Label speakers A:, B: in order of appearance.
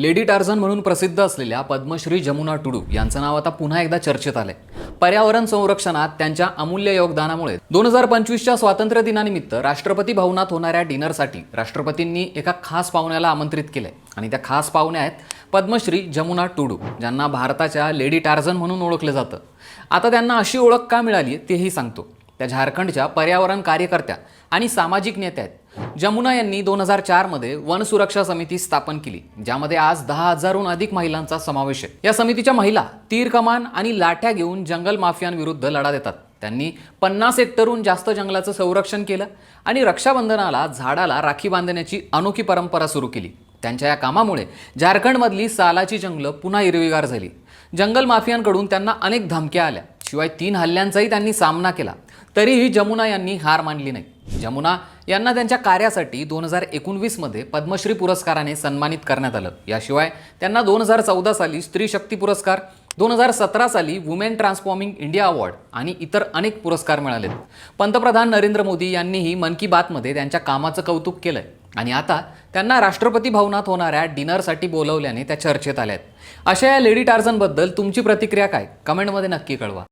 A: Lady Tarzan म्हणून प्रसिद्ध असलेल्या पद्मश्री जमुना टुडू यांचं नाव आता पुन्हा एकदा चर्चेत आलंय. पर्यावरण संरक्षणात त्यांच्या अमूल्य योगदानामुळे दोन हजार पंचवीसच्या स्वातंत्र्य दिनानिमित्त राष्ट्रपती भवनात होणाऱ्या डिनरसाठी राष्ट्रपतींनी एका खास पाहुण्याला आमंत्रित केलंय. आणि त्या खास पाहुण्या आहेत पद्मश्री जमुना टुडू ज्यांना भारताच्या लेडी टार्झन म्हणून ओळखलं जातं. आता त्यांना अशी ओळख का मिळाली तेही सांगतो. त्या झारखंडच्या पर्यावरण कार्यकर्त्या आणि सामाजिक नेत्या आहेत. जमुना यांनी दोन हजार चारमध्ये वन सुरक्षा समिती स्थापन केली ज्यामध्ये आज दहा हजारहून अधिक महिलांचा समावेश आहे. या समितीच्या महिला तीर कमान आणि लाठ्या घेऊन जंगल माफियांविरुद्ध लढा देतात. त्यांनी पन्नास हेक्टरहून जास्त जंगलाचं संरक्षण केलं आणि रक्षाबंधनाला झाडाला राखी बांधण्याची अनोखी परंपरा सुरू केली. त्यांच्या या कामामुळे झारखंडमधली सालाची जंगलं पुन्हा हिरवीगार झाली. जंगल माफियांकडून त्यांना अनेक धमक्या आल्या. शिवाय तीन हल्ल्यांचाही त्यांनी सामना केला. तरीही जमुना यांनी हार मानली नाही. जमुना यांना त्यांच्या कार्यासाठी दोन हजार एकोणवीसमध्ये पद्मश्री पुरस्काराने सन्मानित करण्यात आलं. याशिवाय त्यांना दोन हजार चौदा साली स्त्री शक्ती पुरस्कार दोन हजार सतरा साली वुमेन ट्रान्सफॉर्मिंग इंडिया अवॉर्ड आणि इतर अनेक पुरस्कार मिळालेत. पंतप्रधान नरेंद्र मोदी यांनीही मन की बातमध्ये त्यांच्या कामाचं कौतुक केलंय. आणि आता त्यांना राष्ट्रपती भवनात होणाऱ्या डिनरसाठी बोलवल्याने त्या चर्चेत आल्या आहेत अशा या लेडी टार्झनबद्दल तुमची प्रतिक्रिया काय? कमेंटमध्ये नक्की कळवा.